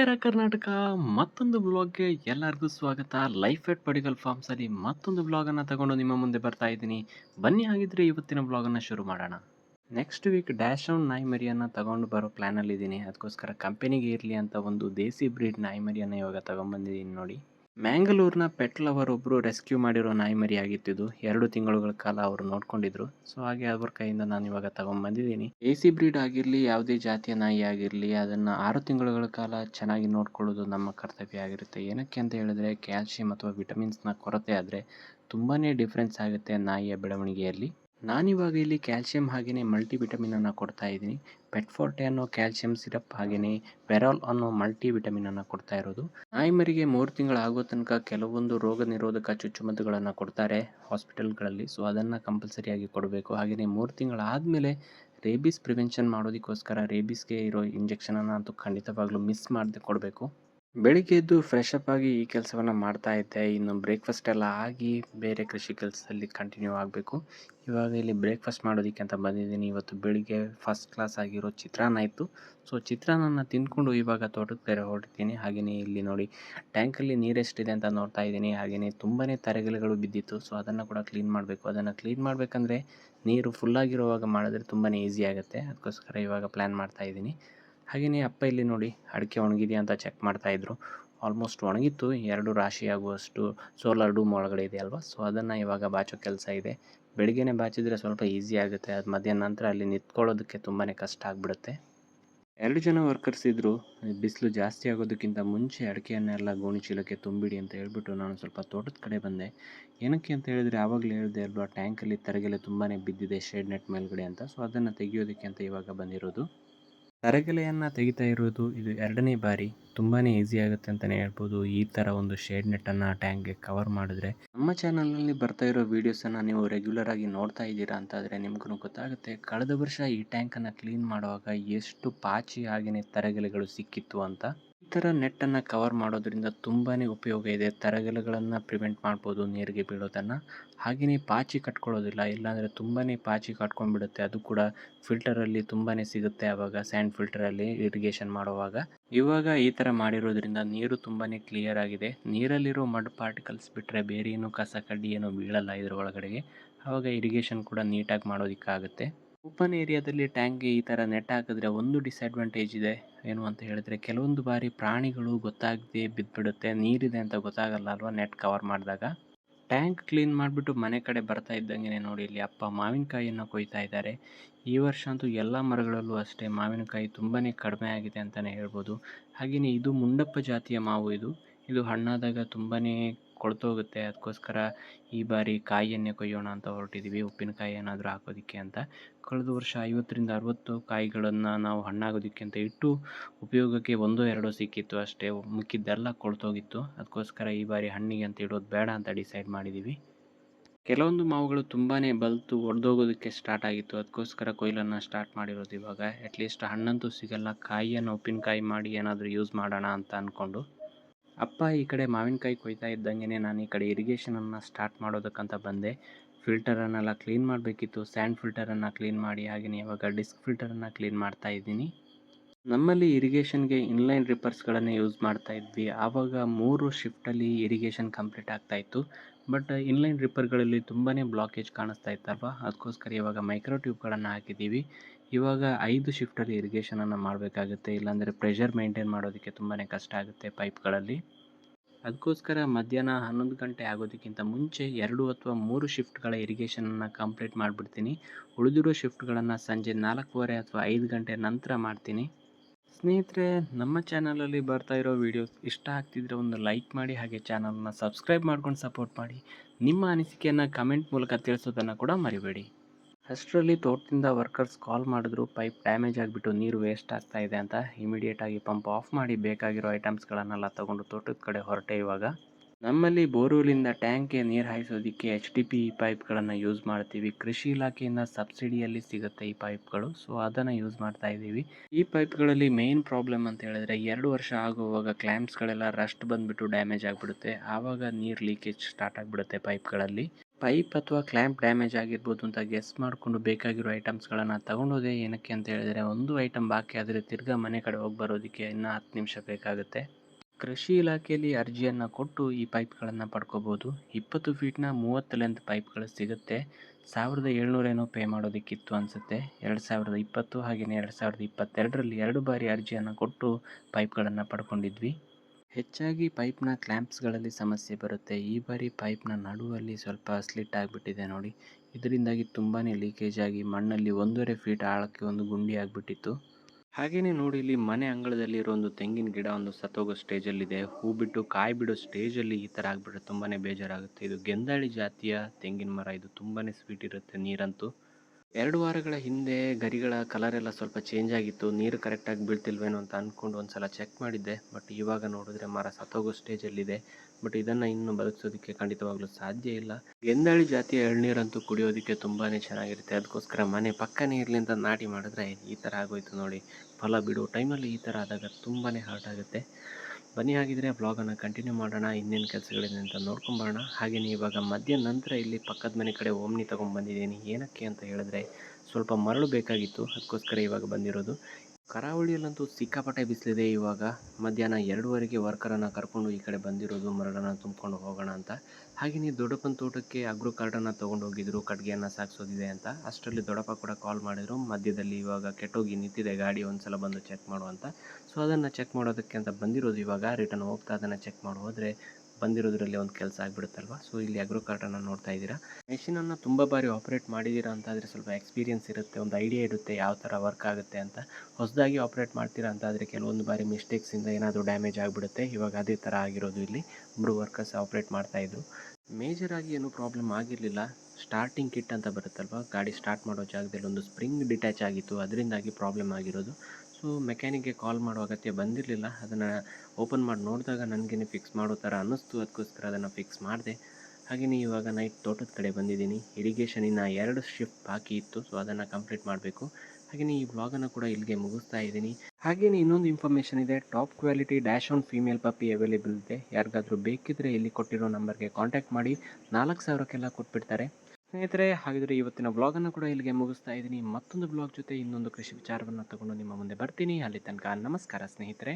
ನಮಸ್ಕಾರ ಕರ್ನಾಟಕ. ಮತ್ತೊಂದು ಬ್ಲಾಗ್ಗೆ ಎಲ್ಲರಿಗೂ ಸ್ವಾಗತ. ಲೈಫ್ ಎಟ್ ಪಡಿಗಲ್ ಫಾರ್ಮ್ಸಲ್ಲಿ ಮತ್ತೊಂದು ಬ್ಲಾಗನ್ನು ತಗೊಂಡು ನಿಮ್ಮ ಮುಂದೆ ಬರ್ತಾ ಇದ್ದೀನಿ. ಬನ್ನಿ ಹಾಗಿದ್ರೆ ಇವತ್ತಿನ ಬ್ಲಾಗನ್ನು ಶುರು ಮಾಡೋಣ. ನೆಕ್ಸ್ಟ್ ವೀಕ್ ಡ್ಯಾಶ್ ಔನ್ ನಾಯಿ ಮರಿಯನ್ನು ತಗೊಂಡು ಬರೋ ಪ್ಲ್ಯಾನಲ್ಲಿದ್ದೀನಿ ಅದಕ್ಕೋಸ್ಕರ ಕಂಪನಿಗೆ ಇರಲಿ ಅಂತ ಒಂದು ದೇಸಿ ಬ್ರೀಡ್ ನಾಯಿ ಮರಿಯನ್ನು ಇವಾಗ ತಗೊಂಡ್ಬಂದಿದ್ದೀನಿ ನೋಡಿ. ಮ್ಯಾಂಗಲೂರಿನ ಪೆಟ್ ಲವರ್ ಒಬ್ಬರು ರೆಸ್ಕ್ಯೂ ಮಾಡಿರೋ ನಾಯಿ ಮರಿ ಆಗಿತ್ತಿದ್ದು ಎರಡು ತಿಂಗಳುಗಳ ಕಾಲ ಅವರು ನೋಡ್ಕೊಂಡಿದ್ರು. ಸೊ ಹಾಗೆ ಅವ್ರ ಕೈಯಿಂದ ನಾನು ಇವಾಗ ತಗೊಂಡ್ಬಂದಿದ್ದೀನಿ ಎ ಸಿ ಬ್ರೀಡ್ ಆಗಿರಲಿ, ಯಾವುದೇ ಜಾತಿಯ ನಾಯಿ ಆಗಿರಲಿ, ಅದನ್ನು ಆರು ತಿಂಗಳುಗಳ ಕಾಲ ಚೆನ್ನಾಗಿ ನೋಡ್ಕೊಳ್ಳೋದು ನಮ್ಮ ಕರ್ತವ್ಯ ಆಗಿರುತ್ತೆ. ಏನಕ್ಕೆ ಅಂತ ಹೇಳಿದ್ರೆ ಕ್ಯಾಲ್ಸಿಯಂ ಅಥವಾ ವಿಟಮಿನ್ಸ್ನ ಕೊರತೆ ಆದರೆ ತುಂಬಾ ಡಿಫ್ರೆನ್ಸ್ ಆಗುತ್ತೆ ನಾಯಿಯ ಬೆಳವಣಿಗೆಯಲ್ಲಿ. ನಾನಿವಾಗ ಇಲ್ಲಿ ಕ್ಯಾಲ್ಸಿಯಂ ಹಾಗೆಯೇ ಮಲ್ಟಿ ವಿಟಮಿನನ್ನು ಕೊಡ್ತಾ ಇದ್ದೀನಿ. ಪೆಟ್ಫೋರ್ಟೆ ಅನ್ನೋ ಕ್ಯಾಲ್ಸಿಯಂ ಸಿರಪ್ ಹಾಗೆಯೇ ವೆರಾಲ್ ಅನ್ನೋ ಮಲ್ಟಿ ವಿಟಮಿನನ್ನು ಕೊಡ್ತಾ ಇರೋದು. ನಾಯಿ ಮರಿಗೆ ಮೂರು ತಿಂಗಳಾಗೋ ತನಕ ಕೆಲವೊಂದು ರೋಗ ನಿರೋಧಕ ಚುಚ್ಚುಮದ್ದುಗಳನ್ನು ಕೊಡ್ತಾರೆ ಹಾಸ್ಪಿಟಲ್ಗಳಲ್ಲಿ ಸೊ ಅದನ್ನು ಕಂಪಲ್ಸರಿಯಾಗಿ ಕೊಡಬೇಕು. ಹಾಗೆಯೇ ಮೂರು ತಿಂಗಳಾದಮೇಲೆ ರೇಬಿಸ್ ಪ್ರಿವೆನ್ಷನ್ ಮಾಡೋದಕ್ಕೋಸ್ಕರ ರೇಬಿಸ್ಗೆ ಇರೋ ಇಂಜೆಕ್ಷನನ್ನು ಅಂತೂ ಖಂಡಿತವಾಗ್ಲೂ ಮಿಸ್ ಮಾಡದೆ ಕೊಡಬೇಕು. ಬೆಳಿಗ್ಗೆ ಎದ್ದು ಫ್ರೆಶ್ ಅಪ್ ಆಗಿ ಈ ಕೆಲಸವನ್ನು ಮಾಡ್ತಾ ಇದ್ದೆ. ಇನ್ನು ಬ್ರೇಕ್ಫಾಸ್ಟ್ ಎಲ್ಲ ಆಗಿ ಬೇರೆ ಕೃಷಿ ಕೆಲಸದಲ್ಲಿ ಕಂಟಿನ್ಯೂ ಆಗಬೇಕು. ಇವಾಗ ಇಲ್ಲಿ ಬ್ರೇಕ್ಫಾಸ್ಟ್ ಮಾಡೋದಕ್ಕೆ ಅಂತ ಬಂದಿದ್ದೀನಿ. ಇವತ್ತು ಬೆಳಿಗ್ಗೆ ಫಸ್ಟ್ ಕ್ಲಾಸ್ ಆಗಿರೋ ಚಿತ್ರಾನ್ನ ಇತ್ತು. ಸೊ ಚಿತ್ರಾನ್ನ ತಿಂದ್ಕೊಂಡು ಇವಾಗ ತೋಟಕ್ಕೆ ಬೇರೆ ಹೊರಟಿದ್ದೀನಿ. ಹಾಗೆಯೇ ಇಲ್ಲಿ ನೋಡಿ ಟ್ಯಾಂಕಲ್ಲಿ ನೀರೆಷ್ಟಿದೆ ಅಂತ ನೋಡ್ತಾ ಇದ್ದೀನಿ. ಹಾಗೆಯೇ ತುಂಬಾ ತರಗಲೆಗಳು ಬಿದ್ದಿತ್ತು. ಸೊ ಅದನ್ನು ಕೂಡ ಕ್ಲೀನ್ ಮಾಡಬೇಕು. ಅದನ್ನು ಕ್ಲೀನ್ ಮಾಡಬೇಕಂದ್ರೆ ನೀರು ಫುಲ್ಲಾಗಿರುವಾಗ ಮಾಡಿದ್ರೆ ತುಂಬಾ ಈಸಿ ಆಗುತ್ತೆ. ಅದಕ್ಕೋಸ್ಕರ ಇವಾಗ ಪ್ಲ್ಯಾನ್ ಮಾಡ್ತಾ ಇದ್ದೀನಿ. ಹಾಗೆಯೇ ಅಪ್ಪ ಇಲ್ಲಿ ನೋಡಿ ಅಡಿಕೆ ಒಣಗಿದೆಯಾ ಅಂತ ಚೆಕ್ ಮಾಡ್ತಾಯಿದ್ರು ಆಲ್ಮೋಸ್ಟ್ ಒಣಗಿತ್ತು. ಎರಡು ರಾಶಿ ಆಗುವಷ್ಟು ಸೋಲಾರ್ ಡೂಮ್ ಒಳಗಡೆ ಇದೆ ಅಲ್ವಾ? ಸೊ ಅದನ್ನು ಇವಾಗ ಬಾಚೋ ಕೆಲಸ ಇದೆ. ಬೆಳಿಗ್ಗೆನೇ ಬಾಚಿದ್ರೆ ಸ್ವಲ್ಪ ಈಸಿ ಆಗುತ್ತೆ. ಅದು ಮಧ್ಯಾಹ್ನ ನಂತರ ಅಲ್ಲಿ ನಿಂತ್ಕೊಳ್ಳೋದಕ್ಕೆ ತುಂಬಾ ಕಷ್ಟ ಆಗಿಬಿಡುತ್ತೆ. ಎರಡು ಜನ ವರ್ಕರ್ಸ್ ಇದ್ದರು ಬಿಸಿಲು ಜಾಸ್ತಿ ಆಗೋದಕ್ಕಿಂತ ಮುಂಚೆ ಅಡಿಕೆಯನ್ನೆಲ್ಲ ಗೋಣಿ ಚೀಲಕ್ಕೆ ತುಂಬಿಡಿ ಅಂತ ಹೇಳ್ಬಿಟ್ಟು ನಾನು ಸ್ವಲ್ಪ ತೋಟದ ಕಡೆ ಬಂದೆ. ಏನಕ್ಕೆ ಅಂತ ಹೇಳಿದ್ರೆ ಆವಾಗಲೇ ಹೇಳಿದೆ ಅಲ್ವಾ ಟ್ಯಾಂಕಲ್ಲಿ ತರಗೆಲೆ ತುಂಬಾ ಬಿದ್ದಿದೆ ಶೇಡ್ ನೆಟ್ ಮೇಲ್ಗಡೆ ಅಂತ. ಸೊ ಅದನ್ನು ತೆಗೆಯೋದಕ್ಕೆ ಅಂತ ಇವಾಗ ಬಂದಿರೋದು. ತರಗೆಲೆಯನ್ನು ತೆಗಿತಾ ಇರೋದು ಇದು ಎರಡನೇ ಬಾರಿ. ತುಂಬಾ ಈಸಿ ಆಗುತ್ತೆ ಅಂತಲೇ ಹೇಳ್ಬೋದು. ಈ ಥರ ಒಂದು ಶೇಡ್ ನೆಟ್ಟನ್ನು ಟ್ಯಾಂಕ್ಗೆ ಕವರ್ ಮಾಡಿದ್ರೆ ನಮ್ಮ ಚಾನಲಲ್ಲಿ ಬರ್ತಾ ಇರೋ ವೀಡಿಯೋಸನ್ನು ನೀವು ರೆಗ್ಯುಲರ್ ಆಗಿ ನೋಡ್ತಾ ಇದ್ದೀರಾ ಅಂತಾದರೆ ನಿಮಗೂ ಗೊತ್ತಾಗುತ್ತೆ. ಕಳೆದ ವರ್ಷ ಈ ಟ್ಯಾಂಕನ್ನು ಕ್ಲೀನ್ ಮಾಡುವಾಗ ಎಷ್ಟು ಪಾಚಿ ಹಾಗೆಯೇ ತರಗೆಲೆಗಳು ಸಿಕ್ಕಿತ್ತು ಅಂತ. ಈ ಥರ ನೆಟ್ಟನ್ನು ಕವರ್ ಮಾಡೋದ್ರಿಂದ ತುಂಬಾ ಉಪಯೋಗ ಇದೆ. ತರಗೆಲೆಗಳನ್ನು ಪ್ರಿವೆಂಟ್ ಮಾಡ್ಬೋದು, ನೀರಿಗೆ ಬೀಳೋದನ್ನು. ಹಾಗೆಯೇ ಪಾಚಿ ಕಟ್ಕೊಳ್ಳೋದಿಲ್ಲ, ಇಲ್ಲಾಂದರೆ ತುಂಬಾ ಪಾಚಿ ಕಟ್ಕೊಂಡ್ಬಿಡುತ್ತೆ. ಅದು ಕೂಡ ಫಿಲ್ಟರಲ್ಲಿ ತುಂಬಾ ಸಿಗುತ್ತೆ ಆವಾಗ ಸ್ಯಾಂಡ್ ಫಿಲ್ಟರಲ್ಲಿ ಇರಿಗೇಷನ್ ಮಾಡುವಾಗ. ಇವಾಗ ಈ ಥರ ಮಾಡಿರೋದ್ರಿಂದ ನೀರು ತುಂಬಾ ಕ್ಲಿಯರ್ ಆಗಿದೆ. ನೀರಲ್ಲಿರೋ ಮಡ್ ಪಾರ್ಟಿಕಲ್ಸ್ ಬಿಟ್ಟರೆ ಬೇರೆ ಏನು ಕಸ, ಕಡ್ಡಿ ಏನು ಬೀಳಲ್ಲ ಇದರ ಒಳಗಡೆಗೆ ಅವಾಗ ಇರಿಗೇಷನ್ ಕೂಡ ನೀಟಾಗಿ ಮಾಡೋದಕ್ಕಾಗುತ್ತೆ. ಓಪನ್ ಏರಿಯಾದಲ್ಲಿ ಟ್ಯಾಂಕ್ಗೆ ಈ ಥರ ನೆಟ್ ಹಾಕಿದ್ರೆ ಒಂದು ಡಿಸ್ಅಡ್ವಾಂಟೇಜ್ ಇದೆ. ಏನು ಅಂತ ಹೇಳಿದ್ರೆ ಕೆಲವೊಂದು ಬಾರಿ ಪ್ರಾಣಿಗಳು ಗೊತ್ತಾಗದೆ ಬಿದ್ದುಬಿಡುತ್ತೆ ನೀರಿದೆ ಅಂತ ಗೊತ್ತಾಗಲ್ಲ ಅಲ್ವಾ ನೆಟ್ ಕವರ್ ಮಾಡಿದಾಗ. ಟ್ಯಾಂಕ್ ಕ್ಲೀನ್ ಮಾಡಿಬಿಟ್ಟು ಮನೆ ಕಡೆ ಬರ್ತಾ ಇದ್ದಂಗೆ ನೋಡಿ ಇಲ್ಲಿ ಅಪ್ಪ ಮಾವಿನಕಾಯಿಯನ್ನು ಕೊಯ್ತಾ ಇದ್ದಾರೆ. ಈ ವರ್ಷ ಅಂತೂ ಎಲ್ಲ ಮರಗಳಲ್ಲೂ ಅಷ್ಟೇ ಮಾವಿನಕಾಯಿ ತುಂಬಾ ಕಡಿಮೆ ಆಗಿದೆ ಅಂತಲೇ ಹೇಳ್ಬೋದು. ಹಾಗೆಯೇ ಇದು ಮುಂಡಪ್ಪ ಜಾತಿಯ ಮಾವು ಇದು. ಇದು ಹಣ್ಣಾದಾಗ ತುಂಬಾ ಕೊಳ್ತೋಗುತ್ತೆ. ಅದಕ್ಕೋಸ್ಕರ ಈ ಬಾರಿ ಕಾಯಿಯನ್ನೇ ಕೊಯ್ಯೋಣ ಅಂತ ಹೊರಟಿದ್ದೀವಿ ಉಪ್ಪಿನಕಾಯಿ ಏನಾದರೂ ಹಾಕೋದಕ್ಕೆ ಅಂತ. ಕಳೆದ ವರ್ಷ ಐವತ್ತರಿಂದ ಅರವತ್ತು ಕಾಯಿಗಳನ್ನು ನಾವು ಹಣ್ಣಾಗೋದಕ್ಕೆ ಅಂತ ಇಟ್ಟು ಉಪಯೋಗಕ್ಕೆ ಒಂದೋ ಎರಡೋ ಸಿಕ್ಕಿತ್ತು ಅಷ್ಟೇ. ಮಿಕ್ಕಿದ್ದೆಲ್ಲ ಕೊಳ್ತೋಗಿತ್ತು. ಅದಕ್ಕೋಸ್ಕರ ಈ ಬಾರಿ ಹಣ್ಣಿಗೆ ಅಂತ ಇಡೋದು ಬೇಡ ಅಂತ ಡಿಸೈಡ್ ಮಾಡಿದ್ದೀವಿ ಕೆಲವೊಂದು ಮಾವುಗಳು ತುಂಬಾ ಬಲ್ತು ಒಡೆದೋಗೋದಕ್ಕೆ ಸ್ಟಾರ್ಟ್ ಆಗಿತ್ತು. ಅದಕ್ಕೋಸ್ಕರ ಕೊಯ್ಲನ್ನು ಸ್ಟಾರ್ಟ್ ಮಾಡಿರೋದು ಇವಾಗ. ಅಟ್ಲೀಸ್ಟ್ ಹಣ್ಣಂತೂ ಸಿಗಲ್ಲ. ಕಾಯಿಯನ್ನು ಉಪ್ಪಿನಕಾಯಿ ಮಾಡಿ ಏನಾದರೂ ಯೂಸ್ ಮಾಡೋಣ ಅಂತ ಅಂದ್ಕೊಂಡು ಅಪ್ಪ ಈ ಕಡೆ ಮಾವಿನಕಾಯಿ ಕೊಯ್ತಾ ಇದ್ದಂಗೆ ನಾನು ಈ ಕಡೆ ಇರಿಗೇಷನನ್ನು ಸ್ಟಾರ್ಟ್ ಮಾಡೋದಕ್ಕಂತ ಬಂದೆ. ಫಿಲ್ಟರನ್ನೆಲ್ಲ ಕ್ಲೀನ್ ಮಾಡಬೇಕಿತ್ತು. ಸ್ಯಾಂಡ್ ಫಿಲ್ಟರನ್ನು ಕ್ಲೀನ್ ಮಾಡಿ ಹಾಗೆಯೇ ಇವಾಗ ಡಿಸ್ಕ್ ಫಿಲ್ಟರನ್ನು ಕ್ಲೀನ್ ಮಾಡ್ತಾ ಇದ್ದೀನಿ. ನಮ್ಮಲ್ಲಿ ಇರಿಗೇಷನ್ಗೆ ಇನ್ಲೈನ್ ರಿಪರ್ಸ್ಗಳನ್ನೇ ಯೂಸ್ ಮಾಡ್ತಾ ಇದ್ವಿ. ಆವಾಗ ಮೂರು ಶಿಫ್ಟಲ್ಲಿ ಇರಿಗೇಷನ್ ಕಂಪ್ಲೀಟ್ ಆಗ್ತಾ ಇತ್ತು. ಬಟ್ ಇನ್ಲೈನ್ ರಿಪ್ಪರ್ಗಳಲ್ಲಿ ತುಂಬಾ ಬ್ಲಾಕೇಜ್ ಕಾಣಿಸ್ತಾ ಇತ್ತಲ್ವ? ಅದಕ್ಕೋಸ್ಕರ ಇವಾಗ ಮೈಕ್ರೋ ಟ್ಯೂಬ್ಗಳನ್ನು ಹಾಕಿದ್ದೀವಿ. ಇವಾಗ ಐದು ಶಿಫ್ಟಲ್ಲಿ ಇರಿಗೇಷನನ್ನು ಮಾಡಬೇಕಾಗುತ್ತೆ, ಇಲ್ಲಾಂದರೆ ಪ್ರೆಷರ್ ಮೇಂಟೈನ್ ಮಾಡೋದಕ್ಕೆ ತುಂಬಾ ಕಷ್ಟ ಆಗುತ್ತೆ ಪೈಪ್ಗಳಲ್ಲಿ ಅದಕ್ಕೋಸ್ಕರ ಮಧ್ಯಾಹ್ನ ಹನ್ನೊಂದು ಗಂಟೆ ಆಗೋದಕ್ಕಿಂತ ಮುಂಚೆ ಎರಡು ಅಥವಾ ಮೂರು ಶಿಫ್ಟ್ಗಳ ಇರಿಗೇಷನನ್ನು ಕಂಪ್ಲೀಟ್ ಮಾಡಿಬಿಡ್ತೀನಿ. ಉಳಿದಿರೋ ಶಿಫ್ಟ್ಗಳನ್ನು ಸಂಜೆ ನಾಲ್ಕೂವರೆ ಅಥವಾ ಐದು ಗಂಟೆ ನಂತರ ಮಾಡ್ತೀನಿ. ಸ್ನೇಹಿತರೆ, ನಮ್ಮ ಚಾನಲಲ್ಲಿ ಬರ್ತಾ ಇರೋ ವೀಡಿಯೋಸ್ ಇಷ್ಟ ಆಗ್ತಿದ್ರೆ ಒಂದು ಲೈಕ್ ಮಾಡಿ, ಹಾಗೆ ಚಾನಲ್ನ ಸಬ್ಸ್ಕ್ರೈಬ್ ಮಾಡ್ಕೊಂಡು ಸಪೋರ್ಟ್ ಮಾಡಿ. ನಿಮ್ಮ ಅನಿಸಿಕೆಯನ್ನು ಕಮೆಂಟ್ ಮೂಲಕ ತಿಳಿಸೋದನ್ನು ಕೂಡ ಮರಿಬೇಡಿ. ಅಷ್ಟರಲ್ಲಿ ತೋಟದಿಂದ ವರ್ಕರ್ಸ್ ಕಾಲ್ ಮಾಡಿದ್ರು, ಪೈಪ್ ಡ್ಯಾಮೇಜ್ ಆಗಿಬಿಟ್ಟು ನೀರು ವೇಸ್ಟ್ ಆಗ್ತಾ ಇದೆ ಅಂತ. ಇಮಿಡಿಯೇಟಾಗಿ ಪಂಪ್ ಆಫ್ ಮಾಡಿ ಬೇಕಾಗಿರೋ ಐಟಮ್ಸ್ಗಳನ್ನೆಲ್ಲ ತಗೊಂಡು ತೋಟದ ಕಡೆ ಹೊರಟೆ ಇವಾಗ. ನಮ್ಮಲ್ಲಿ ಬೋರ್ವೆಲಿಂದ ಟ್ಯಾಂಕ್ಗೆ ನೀರು ಹಾಯಿಸೋದಕ್ಕೆ ಎಚ್ ಡಿ ಪಿ ಪೈಪ್ಗಳನ್ನು ಯೂಸ್ ಮಾಡ್ತೀವಿ. ಕೃಷಿ ಇಲಾಖೆಯಿಂದ ಸಬ್ಸಿಡಿಯಲ್ಲಿ ಸಿಗುತ್ತೆ ಈ ಪೈಪ್ಗಳು. ಸೊ, ಅದನ್ನು ಯೂಸ್ ಮಾಡ್ತಾ ಇದ್ದೀವಿ. ಈ ಪೈಪ್ಗಳಲ್ಲಿ ಮೇನ್ ಪ್ರಾಬ್ಲಮ್ ಅಂತ ಹೇಳಿದ್ರೆ, ಎರಡು ವರ್ಷ ಆಗುವಾಗ ಕ್ಲ್ಯಾಂಪ್ಸ್ಗಳೆಲ್ಲ ರಸ್ಟ್ ಬಂದುಬಿಟ್ಟು ಡ್ಯಾಮೇಜ್ ಆಗಿಬಿಡುತ್ತೆ. ಆವಾಗ ನೀರು ಲೀಕೇಜ್ ಸ್ಟಾರ್ಟ್ ಆಗಿಬಿಡುತ್ತೆ ಪೈಪ್ಗಳಲ್ಲಿ. ಪೈಪ್ ಅಥವಾ ಕ್ಲ್ಯಾಂಪ್ ಡ್ಯಾಮೇಜ್ ಆಗಿರ್ಬೋದು ಅಂತ ಗೆಸ್ ಮಾಡಿಕೊಂಡು ಬೇಕಾಗಿರೋ ಐಟಮ್ಸ್ಗಳನ್ನು ತಗೊಂಡೋದೆ ಏನಕ್ಕೆ ಅಂತ ಹೇಳಿದರೆ ಒಂದು ಐಟಮ್ ಬಾಕಿ ಆದರೆ ತಿರ್ಗಾ ಮನೆ ಕಡೆ ಹೋಗಿ ಬರೋದಕ್ಕೆ ಇನ್ನೂ ಹತ್ತು ನಿಮಿಷ ಬೇಕಾಗುತ್ತೆ. ಕೃಷಿ ಇಲಾಖೆಯಲ್ಲಿ ಅರ್ಜಿಯನ್ನು ಕೊಟ್ಟು ಈ ಪೈಪ್ಗಳನ್ನು ಪಡ್ಕೋಬೋದು. ಇಪ್ಪತ್ತು ಫೀಟ್ನ ಮೂವತ್ತು ಲೆಂತ್ ಪೈಪ್ಗಳು ಸಿಗುತ್ತೆ. ಸಾವಿರದ ಏಳ್ನೂರೇನೋ ಪೇ ಮಾಡೋದಕ್ಕಿತ್ತು ಅನಿಸುತ್ತೆ. ಎರಡು ಸಾವಿರದ ಇಪ್ಪತ್ತು ಹಾಗೆಯೇ ಎರಡು ಸಾವಿರದ ಇಪ್ಪತ್ತೆರಡರಲ್ಲಿ ಎರಡು ಬಾರಿ ಅರ್ಜಿಯನ್ನು ಕೊಟ್ಟು ಪೈಪ್ಗಳನ್ನು ಪಡ್ಕೊಂಡಿದ್ವಿ. ಹೆಚ್ಚಾಗಿ ಪೈಪ್ನ ಕ್ಲ್ಯಾಂಪ್ಸ್ಗಳಲ್ಲಿ ಸಮಸ್ಯೆ ಬರುತ್ತೆ. ಈ ಬಾರಿ ಪೈಪ್ನ ನಡುವಲ್ಲಿ ಸ್ವಲ್ಪ ಸ್ಲಿಟ್ ಆಗಿಬಿಟ್ಟಿದೆ ನೋಡಿ. ಇದರಿಂದಾಗಿ ತುಂಬಾ ಲೀಕೇಜ್ ಆಗಿ ಮಣ್ಣಲ್ಲಿ ಒಂದೂವರೆ ಫೀಟ್ ಆಳಕ್ಕೆ ಒಂದು ಗುಂಡಿ ಆಗಿಬಿಟ್ಟಿತ್ತು. ಹಾಗೆಯೇ ನೋಡಿ, ಇಲ್ಲಿ ಮನೆ ಅಂಗಳದಲ್ಲಿರೋ ಒಂದು ತೆಂಗಿನ ಗಿಡ ಒಂದು ಸತ್ತೋಗೋ ಸ್ಟೇಜಲ್ಲಿದೆ. ಹೂ ಬಿಟ್ಟು ಕಾಯಿ ಬಿಡೋ ಸ್ಟೇಜಲ್ಲಿ ಈ ಥರ ಆಗಿಬಿಟ್ರೆ ತುಂಬಾ ಬೇಜಾರಾಗುತ್ತೆ. ಇದು ಗೆಂದಾಳಿ ಜಾತಿಯ ತೆಂಗಿನ ಮರ. ಇದು ತುಂಬಾ ಸ್ವೀಟ್ ಇರುತ್ತೆ ನೀರಂತೂ. ಎರಡು ವಾರಗಳ ಹಿಂದೆ ಗರಿಗಳ ಕಲರ್ ಎಲ್ಲ ಸ್ವಲ್ಪ ಚೇಂಜ್ ಆಗಿತ್ತು. ನೀರು ಕರೆಕ್ಟಾಗಿ ಬೀಳ್ತಿಲ್ವೇನೋ ಅಂತ ಅಂದ್ಕೊಂಡು ಒಂದು ಸಲ ಚೆಕ್ ಮಾಡಿದ್ದೆ. ಬಟ್ ಇವಾಗ ನೋಡಿದ್ರೆ ಮರ ಸತ್ತೋಗೋ ಸ್ಟೇಜಲ್ಲಿದೆ ಬಟ್ ಇದನ್ನು ಇನ್ನು ಬದುಕಿಸೋದಕ್ಕೆ ಖಂಡಿತವಾಗ್ಲೂ ಸಾಧ್ಯ ಇಲ್ಲ. ಗೆಂದಾಳಿ ಜಾತಿಯ ಎಳ್ನೀರಂತೂ ಕುಡಿಯೋದಕ್ಕೆ ತುಂಬಾ ಚೆನ್ನಾಗಿರುತ್ತೆ. ಅದಕ್ಕೋಸ್ಕರ ಮನೆ ಪಕ್ಕನೇ ಇರಲಿ ಅಂತ ನಾಟಿ ಮಾಡಿದ್ರೆ ಈ ಥರ ಆಗೋಯ್ತು ನೋಡಿ. ಫಲ ಬಿಡೋ. ಟೈಮಲ್ಲಿ ಈ ಥರ ಆದಾಗ ತುಂಬಾ ಹರ್ಟ್ ಆಗುತ್ತೆ. ಬನ್ನಿ ಹಾಗಿದ್ರೆ ಬ್ಲಾಗನ್ನು ಕಂಟಿನ್ಯೂ ಮಾಡೋಣ, ಇನ್ನೇನು ಕೆಲಸಗಳಿದೆ ಅಂತ ನೋಡ್ಕೊಂಬರೋಣ. ಹಾಗೆಯೇ ಇವಾಗ ಮಧ್ಯ ನಂತರ ಇಲ್ಲಿ ಪಕ್ಕದ ಮನೆ ಕಡೆ ಓಮ್ನಿ ತೊಗೊಂಡ್ಬಂದಿದ್ದೀನಿ ಏನಕ್ಕೆ ಅಂತ ಹೇಳಿದ್ರೆ ಸ್ವಲ್ಪ ಮರಳು ಬೇಕಾಗಿತ್ತು, ಅದಕ್ಕೋಸ್ಕರ ಇವಾಗ ಬಂದಿರೋದು. ಕರಾವಳಿಯಲ್ಲಂತೂ ಸಿಕ್ಕಾಪಟ್ಟೆ ಬಿಸಿಲಿದೆ. ಇವಾಗ ಮಧ್ಯಾಹ್ನ ಎರಡೂವರೆಗೆ ವರ್ಕರನ್ನು ಕರ್ಕೊಂಡು ಈ ಕಡೆ ಬಂದಿರೋದು, ಮರಳನ್ನ ತುಂಬಿಕೊಂಡು ಹೋಗೋಣ ಅಂತ. ಹಾಗೆಯೇ ದೊಡ್ಡಪ್ಪನ ತೋಟಕ್ಕೆ ಅಗ್ರೋ ಕಾರ್ಡನ್ನು ತೊಗೊಂಡು ಹೋಗಿದ್ರು ಕಟ್ಗೆಯನ್ನು ಸಾಗಿಸೋದಿದೆ ಅಂತ. ಅಷ್ಟರಲ್ಲಿ ದೊಡ್ಡಪ್ಪ ಕೂಡ ಕಾಲ್ ಮಾಡಿದ್ರು, ಮಧ್ಯದಲ್ಲಿ ಇವಾಗ ಕೆಟ್ಟೋಗಿ ನಿಂತಿದೆ, ಗಾಡಿ ಒಂದು ಸಲ ಬಂದು ಚೆಕ್ ಮಾಡುವಂತ ಸೊ ಅದನ್ನು ಚೆಕ್ ಮಾಡೋದಕ್ಕೆ ಅಂತ ಬಂದಿರೋದು ಇವಾಗ. ರಿಟರ್ನ್ ಹೋಗ್ತಾ ಅದನ್ನು ಚೆಕ್ ಮಾಡಿ ಹೋದರೆ ಬಂದಿರೋದ್ರಲ್ಲಿ ಒಂದು ಕೆಲಸ ಆಗಿಬಿಡುತ್ತಲ್ವ? ಸೊ ಇಲ್ಲಿ ಅಗ್ರೋ ಕಾರ್ಟನ್ನು ನೋಡ್ತಾ ಇದ್ದೀರಾ. ಮೆಷಿನನ್ನು ತುಂಬ ಬಾರಿ ಆಪ್ರೇಟ್ ಮಾಡಿದ್ದೀರಾ ಅಂತಾದರೆ ಸ್ವಲ್ಪ ಎಕ್ಸ್ಪೀರಿಯನ್ಸ್ ಇರುತ್ತೆ, ಒಂದು ಐಡಿಯಾ ಇರುತ್ತೆ ಯಾವ ಥರ ವರ್ಕ್ ಆಗುತ್ತೆ ಅಂತ. ಹೊಸದಾಗಿ ಆಪ್ರೇಟ್ ಮಾಡ್ತೀರಾ ಅಂತಾದರೆ ಕೆಲವೊಂದು ಬಾರಿ ಮಿಸ್ಟೇಕ್ಸಿಂದ ಏನಾದರೂ ಡ್ಯಾಮೇಜ್ ಆಗಿಬಿಡುತ್ತೆ. ಇವಾಗ ಅದೇ ಥರ ಆಗಿರೋದು ಇಲ್ಲಿ. ಒಬ್ಬರು ವರ್ಕರ್ಸ್ ಆಪ್ರೇಟ್ ಮಾಡ್ತಾಯಿದ್ರು ಮೇಜರಾಗಿ ಏನೂ ಪ್ರಾಬ್ಲಮ್ ಆಗಿರಲಿಲ್ಲ. ಸ್ಟಾರ್ಟಿಂಗ್ ಕಿಟ್ ಅಂತ ಬರುತ್ತಲ್ವ? ಗಾಡಿ ಸ್ಟಾರ್ಟ್ ಮಾಡೋ ಜಾಗದಲ್ಲಿ ಒಂದು ಸ್ಪ್ರಿಂಗ್ ಡಿಟ್ಯಾಚ್ ಆಗಿತ್ತು. ಅದರಿಂದಾಗಿ ಪ್ರಾಬ್ಲಮ್ ಆಗಿರೋದು. ಸೊ ಮೆಕ್ಯಾನಿಕ್ಗೆ ಕಾಲ್ ಮಾಡೋ ಅಗತ್ಯ ಬಂದಿರಲಿಲ್ಲ, ಅದನ್ನು ಓಪನ್ ಮಾಡಿ ನೋಡಿದಾಗ ನನಗೇನೆ ಫಿಕ್ಸ್ ಮಾಡೋ ಥರ ಅನ್ನಿಸ್ತು ಅದಕ್ಕೋಸ್ಕರ ಅದನ್ನು ಫಿಕ್ಸ್ ಮಾಡಿದೆ. ಹಾಗೆಯೇ ಇವಾಗ ನೈಟ್ ತೋಟದ ಕಡೆ ಬಂದಿದ್ದೀನಿ. ಇರಿಗೇಷನಿನ ಎರಡು ಶಿಫ್ಟ್ ಬಾಕಿ ಇತ್ತು ಸೊ ಅದನ್ನು ಕಂಪ್ಲೀಟ್ ಮಾಡಬೇಕು. ಹಾಗೆಯೇ ಈ ಬ್ಲಾಗನ್ನು ಕೂಡ ಇಲ್ಲಿಗೆ ಮುಗಿಸ್ತಾ ಇದ್ದೀನಿ. ಹಾಗೆಯೇ ಇನ್ನೊಂದು ಇನ್ಫಾರ್ಮೇಷನ್ ಇದೆ top quality dachshund female puppy available ಇದೆ. ಯಾರಿಗಾದರೂ ಬೇಕಿದ್ದರೆ ಇಲ್ಲಿ ಕೊಟ್ಟಿರೋ ನಂಬರ್ಗೆ ಕಾಂಟ್ಯಾಕ್ಟ್ ಮಾಡಿ. ನಾಲ್ಕು ಸಾವಿರಕ್ಕೆಲ್ಲ ಕೊಟ್ಬಿಡ್ತಾರೆ. ಸ್ನೇಹಿತರೆ, ಹಾಗಿದ್ರೆ ಇವತ್ತಿನ ಬ್ಲಾಗನ್ನು ಕೂಡ ಇಲ್ಲಿಗೆ ಮುಗಿಸ್ತಾ ಇದ್ದೀನಿ. ಮತ್ತೊಂದು ಬ್ಲಾಗ್ ಜೊತೆ ಇನ್ನೊಂದು ಕೃಷಿ ವಿಚಾರವನ್ನು ತಗೊಂಡು ನಿಮ್ಮ ಮುಂದೆ ಬರ್ತೀನಿ. ಅಲ್ಲಿ ತನಕ ನಮಸ್ಕಾರ ಸ್ನೇಹಿತರೆ.